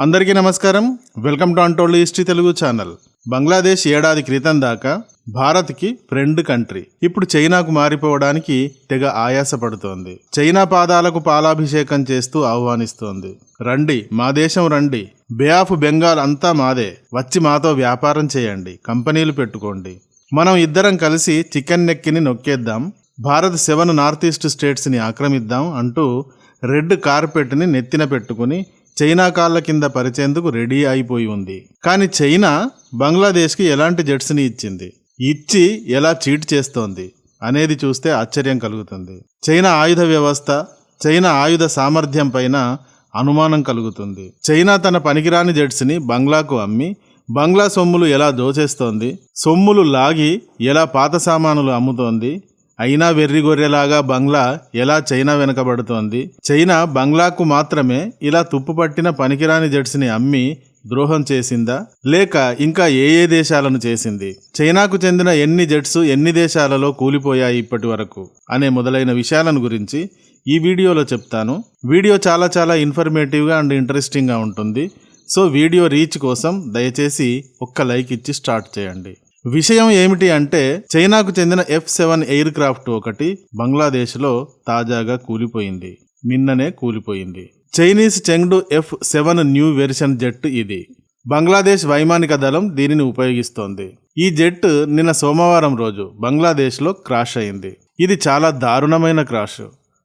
అందరికీ నమస్కారం. Welcome to untold history Telugu channel. Bangladesh ఏడాది క్రితం దాకా భారత్కి ఫ్రెండ్ కంట్రీ. ఇప్పుడు చైనాకు మారిపోవడానికి తెగ ఆయాసపడుతోంది. చైనా పాదాలకు పాలాభిషేకం చేస్తూ ఆహ్వానిస్తోంది. రండి మా దేశం రండి. బే ఆఫ్ బెంగాల్ అంతా మాదే. వచ్చి మాతో వ్యాపారం చేయండి. కంపెనీలు పెట్టుకోండి. మనం ఇద్దరం కలిసి చికెన్ నెక్కిని నొక్కేద్దాం. భారత్ సెవెన్ నార్త్ ఈస్ట్ స్టేట్స్ని ఆక్రమిద్దాం అంటూ రెడ్ కార్పెట్ని నెత్తిన పెట్టుకుని చైనా కాళ్ళ కింద పరిచేందుకు రెడీ అయిపోయి ఉంది. కానీ చైనా బంగ్లాదేశ్కి ఎలాంటి జెట్స్ని ఇచ్చింది? ఇచ్చి ఎలా చీట్ చేస్తోంది? అనేది చూస్తే ఆశ్చర్యం కలుగుతుంది. చైనా ఆయుధ వ్యవస్థ చైనా ఆయుధ సామర్థ్యం పైన అనుమానం కలుగుతుంది. చైనా తన పనికిరాని జెట్స్ని బంగ్లాకు అమ్మి బంగ్లా సొమ్ములు ఎలా దోచేస్తోంది సొమ్ములు లాగి ఎలా పాత సామానులు అమ్ముతోంది అయినా వెర్రి గొర్రెలాగా బంగ్లా ఎలా చైనా వెనకబడుతోంది? చైనా బంగ్లాకు మాత్రమే ఇలా తుప్పుపట్టిన పనికిరాని జెట్స్ని అమ్మి ద్రోహం చేసిందా? లేక ఇంకా ఏ ఏ దేశాలను చేసింది? చైనాకు చెందిన ఎన్ని జెట్స్ ఎన్ని దేశాలలో కూలిపోయాయి ఇప్పటి వరకు? అనే మొదలైన విషయాలను గురించి ఈ వీడియోలో చెప్తాను. వీడియో చాలా చాలా ఇన్ఫర్మేటివ్గా అండ్ ఇంట్రెస్టింగ్గా ఉంటుంది. సో వీడియో రీచ్ కోసం దయచేసి ఒక్క లైక్ ఇచ్చి స్టార్ట్ చేయండి. విషయం ఏమిటి అంటే చైనాకు చెందిన ఎఫ్ సెవెన్ ఎయిర్ క్రాఫ్ట్ ఒకటి బంగ్లాదేశ్లో తాజాగా కూలిపోయింది. నిన్ననే కూలిపోయింది. Chinese Chengdu F seven new version jet ఇది. బంగ్లాదేశ్ వైమానిక దళం దీనిని ఉపయోగిస్తోంది. ఈ జెట్ నిన్న సోమవారం రోజు బంగ్లాదేశ్లో క్రాష్ అయింది. ఇది చాలా దారుణమైన క్రాష్.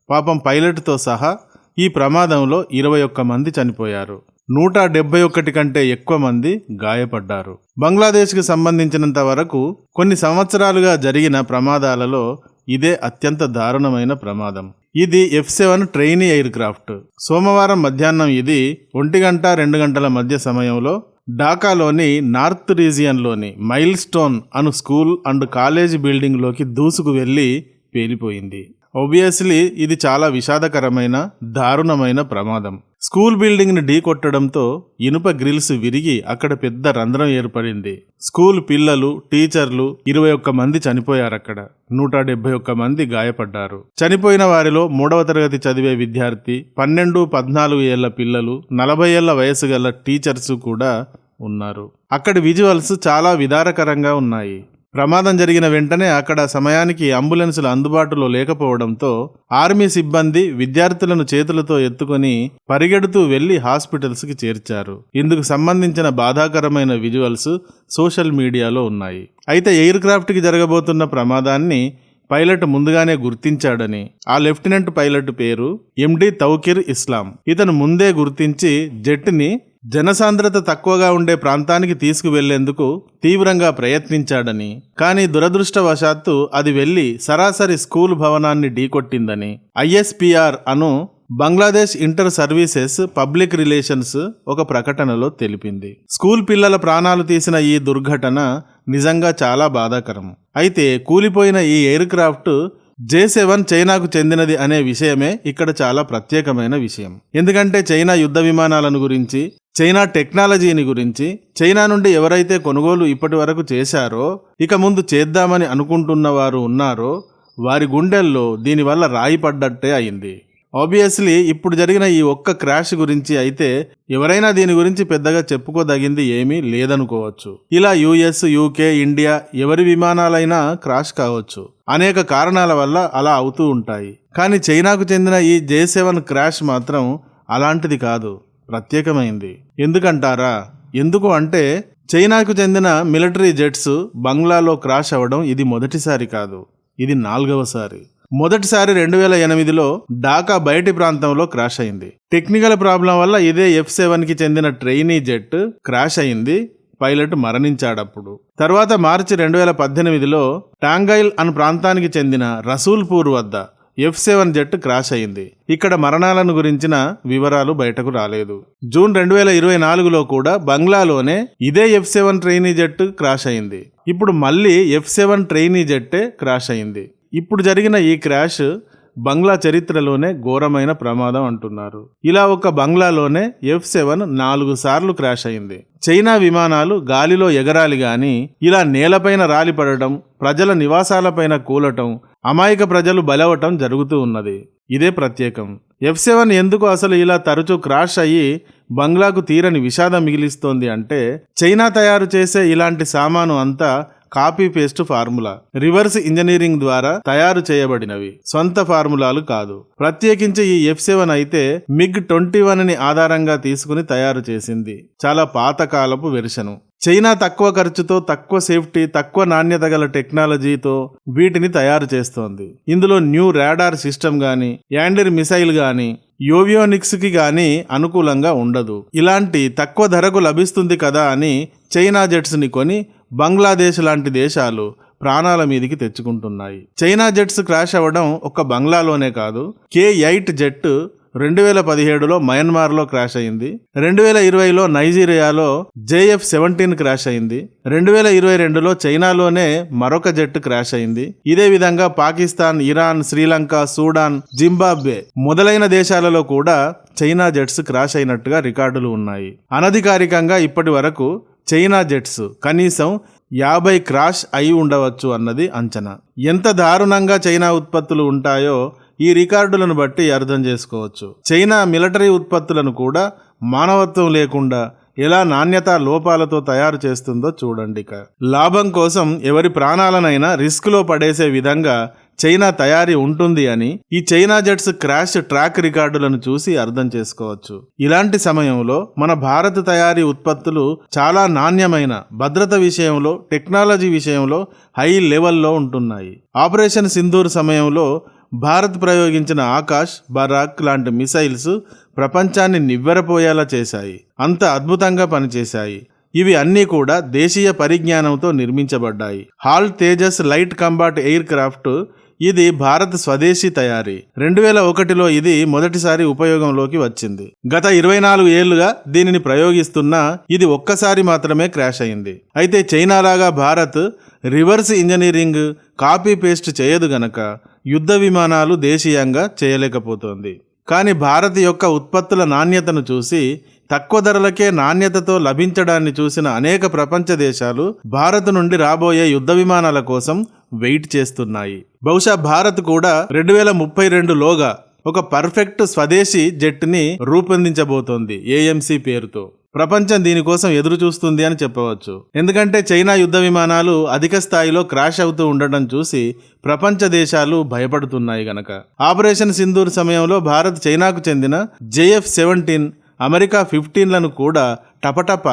పాపం పైలట్తో సహా ఈ ప్రమాదంలో ఇరవై ఒక్క మంది చనిపోయారు. నూట డెబ్బై ఒకటి కంటే ఎక్కువ మంది గాయపడ్డారు. బంగ్లాదేశ్కి సంబంధించినంత వరకు కొన్ని సంవత్సరాలుగా జరిగిన ప్రమాదాలలో ఇదే అత్యంత దారుణమైన ప్రమాదం. ఇది F seven trainee aircraft సోమవారం మధ్యాహ్నం ఇది ఒంటి గంట రెండు గంటల మధ్య సమయంలో ఢాకాలోని నార్త్ రీజియన్లోని మైల్ స్టోన్ అను స్కూల్ అండ్ కాలేజ్ బిల్డింగ్లోకి దూసుకు వెళ్ళి పేలిపోయింది. ఒబియస్లీ ఇది చాలా విషాదకరమైన దారుణమైన ప్రమాదం. స్కూల్ బిల్డింగ్ని ఢీ కొట్టడంతో ఇనుప గ్రిల్స్ విరిగి అక్కడ పెద్ద రంధ్రం ఏర్పడింది. స్కూల్ పిల్లలు టీచర్లు ఇరవై ఒక్క మంది చనిపోయారు అక్కడ నూట డెబ్బై ఒక్క మంది గాయపడ్డారు. చనిపోయిన వారిలో మూడవ తరగతి చదివే విద్యార్థి పన్నెండు పద్నాలుగు ఏళ్ళ పిల్లలు నలభై ఏళ్ళ వయసు గల టీచర్స్ కూడా ఉన్నారు. అక్కడి విజువల్స్ చాలా విదారకరంగా ఉన్నాయి. ప్రమాదం జరిగిన వెంటనే అక్కడ సమయానికి అంబులెన్సులు అందుబాటులో లేకపోవడంతో ఆర్మీ సిబ్బంది విద్యార్థులను చేతులతో ఎత్తుకొని పరిగెడుతూ వెళ్ళి హాస్పిటల్స్కి చేర్చారు. ఇందుకు సంబంధించిన బాధాకరమైన విజువల్స్ సోషల్ మీడియాలో ఉన్నాయి. అయితే ఎయిర్ క్రాఫ్ట్కి జరగబోతున్న ప్రమాదాన్ని పైలట్ ముందుగానే గుర్తించాడని ఆ లెఫ్టినెంట్ పైలట్ పేరు ఎండి తౌకిర్ ఇస్లాం. ఇతను ముందే గుర్తించి జెట్ని జనసాంద్రత తక్కువగా ఉండే ప్రాంతానికి తీసుకువెళ్ళేందుకు తీవ్రంగా ప్రయత్నించాడని కానీ దురదృష్టవశాత్తు అది వెళ్ళి సరాసరి స్కూల్ భవనాన్ని ఢీకొట్టిందని. ఐఎస్పిఆర్ అను Bangladesh inter services public relations ఒక ప్రకటనలో తెలిపింది. స్కూల్ పిల్లల ప్రాణాలు తీసిన ఈ దుర్ఘటన నిజంగా చాలా బాధాకరం. అయితే కూలిపోయిన ఈ ఎయిర్ క్రాఫ్ట్ జే సెవెన్ చైనాకు చెందినది అనే విషయమే ఇక్కడ చాలా ప్రత్యేకమైన విషయం. ఎందుకంటే చైనా యుద్ధ విమానాలను గురించి చైనా టెక్నాలజీని గురించి చైనా నుండి ఎవరైతే కొనుగోలు ఇప్పటి వరకు చేశారో ఇక ముందు చేద్దామని అనుకుంటున్న వారు ఉన్నారో వారి గుండెల్లో దీనివల్ల రాయి పడ్డట్టే అయింది. ఆబ్వియస్లీ ఇప్పుడు జరిగిన ఈ ఒక్క క్రాష్ గురించి అయితే ఎవరైనా దీని గురించి పెద్దగా చెప్పుకోదగింది ఏమీ లేదనుకోవచ్చు. ఇలా యుఎస్ యూకే ఇండియా ఎవరి విమానాలైనా క్రాష్ కావచ్చు. అనేక కారణాల వల్ల అలా అవుతూ ఉంటాయి. కానీ చైనాకు చెందిన ఈ జే సెవెన్ క్రాష్ మాత్రం అలాంటిది కాదు. ప్రత్యేకమైంది. ఎందుకంటారా? ఎందుకు అంటే చైనాకు చెందిన మిలిటరీ జెట్స్ బంగ్లాలో క్రాష్ అవ్వడం ఇది మొదటిసారి కాదు. ఇది నాలుగవసారి మొదటిసారి రెండు వేల ఎనిమిదిలో ఢాకా బయటి ప్రాంతంలో క్రాష్ అయింది. టెక్నికల్ ప్రాబ్లం వల్ల ఇదే ఎఫ్ సెవెన్కి చెందిన ట్రైనీ జెట్ క్రాష్ అయింది పైలట్ మరణించాడప్పుడు. తర్వాత మార్చి రెండు వేల పద్దెనిమిదిలో టాంగైల్ అను ప్రాంతానికి చెందిన రసూల్పూర్ వద్ద ఎఫ్ సెవెన్ జెట్ క్రాష్ అయింది. ఇక్కడ మరణాలను గురించిన వివరాలు బయటకు రాలేదు. జూన్ రెండు వేల ఇరవై నాలుగులో కూడా బంగ్లాలోనే ఇదే F seven trainee jet crash అయింది. ఇప్పుడు మళ్ళీ ఎఫ్ సెవెన్ ట్రైనీ జెట్టే క్రాష్ అయింది. ఇప్పుడు జరిగిన ఈ క్రాష్ బంగ్లా చరిత్రలోనే ఘోరమైన ప్రమాదం అంటున్నారు. ఇలా ఒక బంగ్లాలోనే ఎఫ్ సెవెన్ నాలుగు సార్లు క్రాష్ అయింది. చైనా విమానాలు గాలిలో ఎగరాలి గాని ఇలా నేలపైన రాలిపడటం ప్రజల నివాసాలపైన కూలటం అమాయక ప్రజలు బలవటం జరుగుతూ ఉన్నది. ఇదే ప్రత్యేకం. ఎఫ్ సెవెన్ ఎందుకు అసలు ఇలా తరచూ క్రాష్ అయ్యి బంగ్లాకు తీరని విషాదం మిగిలిస్తోంది అంటే చైనా తయారు చేసే ఇలాంటి సామాను అంతా copy paste formula reverse engineering ద్వారా తయారు చేయబడినవి. సొంత ఫార్ములాలు కాదు. ప్రత్యేకించి ఈ ఎఫ్ సెవెన్ అయితే మిగ్ ట్వంటీ వన్ని ఆధారంగా తీసుకుని తయారు చేసింది. చాలా పాతకాలపు వెర్షను. చైనా తక్కువ ఖర్చుతో తక్కువ సేఫ్టీ తక్కువ నాణ్యత గల టెక్నాలజీతో వీటిని తయారు చేస్తోంది. ఇందులో న్యూ రాడార్ సిస్టమ్ గాని యాండిర్ మిసైల్ గాని యోవియోనిక్స్కి గాని అనుకూలంగా ఉండదు. ఇలాంటి తక్కువ ధరకు లభిస్తుంది కదా అని చైనా జెట్స్ని కొని బంగ్లాదేశ్ లాంటి దేశాలు ప్రాణాల మీదికి తెచ్చుకుంటున్నాయి. చైనా జెట్స్ క్రాష్ అవ్వడం ఒక్క బంగ్లాలోనే కాదు కే ఎయిట్ జెట్ రెండు వేల పదిహేడులో మయన్మార్లో క్రాష్ అయింది రెండు వేల ఇరవైలో నైజీరియాలో జేఎఫ్ సెవెంటీన్ క్రాష్ అయింది రెండు వేల ఇరవై రెండులో చైనాలోనే మరొక జెట్ క్రాష్ అయింది. ఇదే విధంగా Pakistan Iran Sri Lanka Sudan Zimbabwe మొదలైన దేశాలలో కూడా చైనా జెట్స్ క్రాష్ అయినట్టుగా రికార్డులు ఉన్నాయి. అనధికారికంగా ఇప్పటి వరకు చైనా జెట్స్ కనీసం యాభై క్రాష్ అయి ఉండవచ్చు అన్నది అంచనా. ఎంత దారుణంగా చైనా ఉత్పత్తులు ఉంటాయో ఈ రికార్డులను బట్టి అర్థం చేసుకోవచ్చు. చైనా మిలిటరీ ఉత్పత్తులను కూడా మానవత్వం లేకుండా ఎలా నాణ్యత లోపాలతో తయారు చేస్తుందో చూడండి లాభం కోసం ఎవరి ప్రాణాలనైనా రిస్క్లో పడేసే విధంగా చైనా తయారీ ఉంటుంది అని ఈ చైనా జెట్స్ క్రాష్ ట్రాక్ రికార్డులను చూసి అర్థం చేసుకోవచ్చు. ఇలాంటి సమయంలో మన భారత తయారీ ఉత్పత్తులు చాలా నాణ్యమైన భద్రత విషయంలో టెక్నాలజీ విషయంలో హై లెవెల్లో ఉంటున్నాయి. ఆపరేషన్ సింధూర్ సమయంలో భారత్ ప్రయోగించిన ఆకాష్ బరాక్ లాంటి మిసైల్స్ ప్రపంచాన్ని నివ్వెరపోయేలా చేశాయి. అంత అద్భుతంగా పనిచేశాయి. ఇవి అన్నీ కూడా దేశీయ పరిజ్ఞానంతో నిర్మించబడ్డాయి. HAL Tejas light combat aircraft ఇది భారత్ స్వదేశీ తయారీ. రెండు వేల ఒకటిలో ఇది మొదటిసారి ఉపయోగంలోకి వచ్చింది. గత ఇరవై నాలుగు ఏళ్ళుగా దీనిని ప్రయోగిస్తున్నా ఇది ఒక్కసారి మాత్రమే క్రాష్ అయింది. అయితే చైనా లాగా Bharat reverse engineering copy paste చేయదు గనక యుద్ధ విమానాలు దేశీయంగా చేయలేకపోతోంది. కానీ భారత్ యొక్క ఉత్పత్తుల నాణ్యతను చూసి తక్కువ ధరలకే నాణ్యతతో లభించడాన్ని చూసిన అనేక ప్రపంచ దేశాలు భారత్ నుండి రాబోయే యుద్ధ విమానాల కోసం వెయిట్ చేస్తున్నాయి. బహుశా భారత్ కూడా రెండు వేల ముప్పై రెండులోగా ఒక పర్ఫెక్ట్ స్వదేశీ జెట్ని రూపొందించబోతోంది ఏఎంసీ పేరుతో. ప్రపంచం దీనికోసం ఎదురు చూస్తుంది అని చెప్పవచ్చు. ఎందుకంటే చైనా యుద్ధ విమానాలు అధిక స్థాయిలో క్రాష్ అవుతూ ఉండటం చూసి ప్రపంచ దేశాలు భయపడుతున్నాయి గనక. ఆపరేషన్ సింధూర్ సమయంలో భారత్ చైనాకు చెందిన జేఎఫ్ సెవెంటీన్ అమెరికా ఫిఫ్టీన్లను కూడా టపటప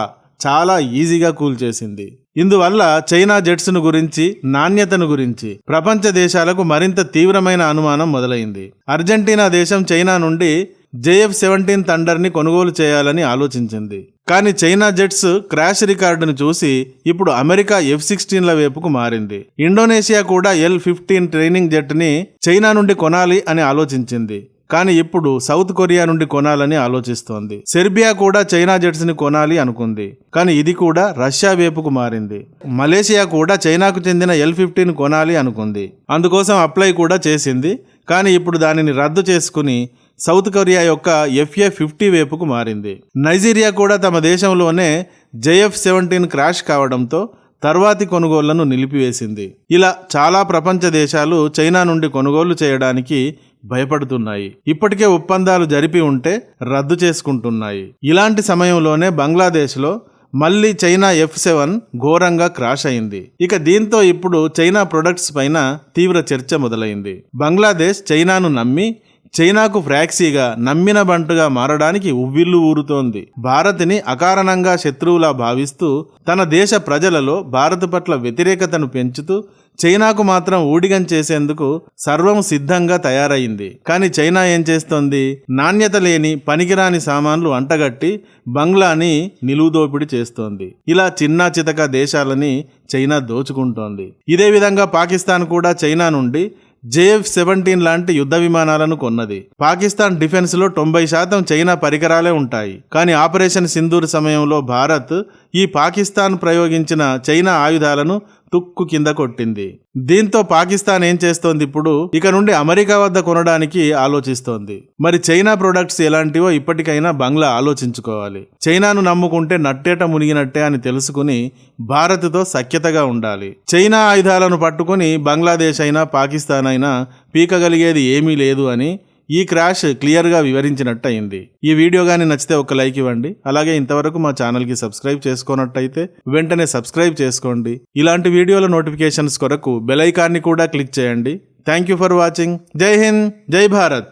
చాలా ఈజీగా కూల్ చేసింది. ఇందువల్ల చైనా జెట్స్ను గురించి నాణ్యతను గురించి ప్రపంచ దేశాలకు మరింత తీవ్రమైన అనుమానం మొదలైంది. అర్జెంటీనా దేశం చైనా నుండి జేఎఫ్ సెవెంటీన్ థండర్ని కొనుగోలు చేయాలని ఆలోచించింది. కానీ చైనా జెట్స్ క్రాష్ రికార్డును చూసి ఇప్పుడు అమెరికా ఎఫ్ సిక్స్టీన్ల వైపుకు మారింది. ఇండోనేషియా కూడా ఎల్ ఫిఫ్టీన్ ట్రైనింగ్ జెట్ని చైనా నుండి కొనాలి అని ఆలోచించింది. కానీ ఇప్పుడు సౌత్ కొరియా నుండి కొనాలని ఆలోచిస్తోంది. సెర్బియా కూడా చైనా జెట్స్ని కొనాలి అనుకుంది. కానీ ఇది కూడా రష్యా వైపుకు మారింది. మలేషియా కూడా చైనాకు చెందిన ఎల్ ఫిఫ్టీన్ కొనాలి అనుకుంది. అందుకోసం అప్లై కూడా చేసింది. కానీ ఇప్పుడు దానిని రద్దు చేసుకుని సౌత్ కొరియా యొక్క ఎఫ్ఏ ఫిఫ్టీ వైపుకు మారింది. నైజీరియా కూడా తమ దేశంలోనే జేఎఫ్ సెవెంటీన్ క్రాష్ కావడంతో తర్వాతి కొనుగోళ్ళను నిలిపివేసింది. ఇలా చాలా ప్రపంచ దేశాలు చైనా నుండి కొనుగోలు చేయడానికి భయపడుతున్నాయి. ఇప్పటికే ఒప్పందాలు జరిపి ఉంటే రద్దు చేసుకుంటున్నాయి. ఇలాంటి సమయంలోనే బంగ్లాదేశ్లో మళ్ళీ చైనా ఎఫ్ సెవెన్ ఘోరంగా క్రాష్ అయింది. ఇక దీంతో ఇప్పుడు చైనా ప్రొడక్ట్స్ పైన తీవ్ర చర్చ మొదలైంది. బంగ్లాదేశ్ చైనాను నమ్మి చైనాకు ఫ్రాక్సీగా నమ్మిన బంటుగా మారడానికి ఉవ్విల్లు ఊరుతోంది. భారత్ని అకారణంగా శత్రువులా భావిస్తూ తన దేశ ప్రజలలో భారత్ పట్ల వ్యతిరేకతను పెంచుతూ చైనాకు మాత్రం ఊడిగం చేసేందుకు సర్వం సిద్ధంగా తయారైంది. కానీ చైనా ఏం చేస్తోంది? నాణ్యత లేని పనికిరాని సామాన్లు అంటగట్టి బంగ్లాని నిలువుదోపిడి చేస్తోంది. ఇలా చిన్నా చితక దేశాలని చైనా దోచుకుంటోంది. ఇదే విధంగా పాకిస్తాన్ కూడా చైనా నుండి జేఎఫ్ సెవెంటీన్ లాంటి యుద్ధ విమానాలను కొన్నది. పాకిస్తాన్ డిఫెన్స్లో తొంభై శాతం చైనా పరికరాలే ఉంటాయి. కానీ ఆపరేషన్ సింధూర్ సమయంలో భారత్ ఈ పాకిస్తాన్ ప్రయోగించిన చైనా ఆయుధాలను తుక్కు కింద కొట్టింది. దీంతో పాకిస్తాన్ ఏం చేస్తోంది ఇప్పుడు? ఇక నుండి అమెరికా వద్ద కొనడానికి ఆలోచిస్తోంది. మరి చైనా ప్రొడక్ట్స్ ఎలాంటివో ఇప్పటికైనా బంగ్లా ఆలోచించుకోవాలి. చైనాను నమ్ముకుంటే నట్టేట మునిగినట్టే అని తెలుసుకుని భారత్తో సఖ్యతగా ఉండాలి. చైనా ఆయుధాలను పట్టుకుని బంగ్లాదేశ్ అయినా పాకిస్తాన్ అయినా పీకగలిగేది ఏమీ లేదు అని ఈ క్రాష్ క్లియర్గా వివరించినట్టు అయింది ఈ వీడియో కానీ నచ్చితే ఒక లైక్ ఇవ్వండి. అలాగే ఇంతవరకు మా ఛానల్కి సబ్స్క్రైబ్ చేసుకున్నట్టయితే వెంటనే సబ్స్క్రైబ్ చేసుకోండి. ఇలాంటి వీడియోల నోటిఫికేషన్స్ కొరకు బెల్ ఐకాన్ని కూడా క్లిక్ చేయండి. Thank you for watching. జై హింద్. జై భారత్.